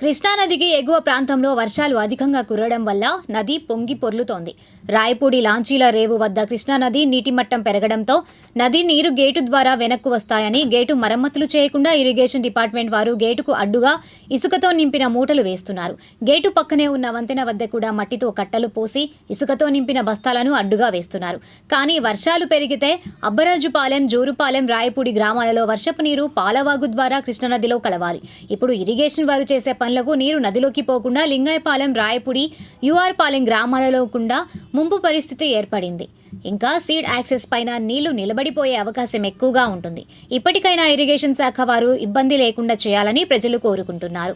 కృష్ణానదికి ఎగువ ప్రాంతంలో వర్షాలు అధికంగా కురవడం వల్ల నది పొంగి పొర్లుతోంది. రాయపూడి లాంచీల రేవు వద్ద కృష్ణానది నీటి మట్టం పెరగడంతో నది నీరు గేటు ద్వారా వెనక్కు వస్తాయని గేటు మరమ్మతులు చేయకుండా ఇరిగేషన్ డిపార్ట్మెంట్ వారు గేటుకు అడ్డుగా ఇసుకతో నింపిన మూటలు వేస్తున్నారు. గేటు పక్కనే ఉన్న వంతెన వద్ద కూడా మట్టితో కట్టలు పోసి ఇసుకతో నింపిన బస్తాలను అడ్డుగా వేస్తున్నారు. కానీ వర్షాలు పెరిగితే అబ్బరాజుపాలెం జోరుపాలెం రాయపూడి గ్రామాలలో వర్షపు నీరు పాలవాగు ద్వారా కృష్ణానదిలో కలవాలి. ఇప్పుడు ఇరిగేషన్ వారు చేసే పనులకు నీరు నదిలోకి పోకుండా లింగాయపాలెం రాయపూడి యుఆర్పాలెం గ్రామాలలో కూడా ముంపు పరిస్థితి ఏర్పడింది. ఇంకా సీడ్ యాక్సెస్ పైన నీళ్ళు నిలబడిపోయే అవకాశం ఎక్కువగా ఉంటుంది. ఇప్పటికైనా ఇరిగేషన్ శాఖ వారు ఇబ్బంది లేకుండా చేయాలని ప్రజలు కోరుకుంటున్నారు.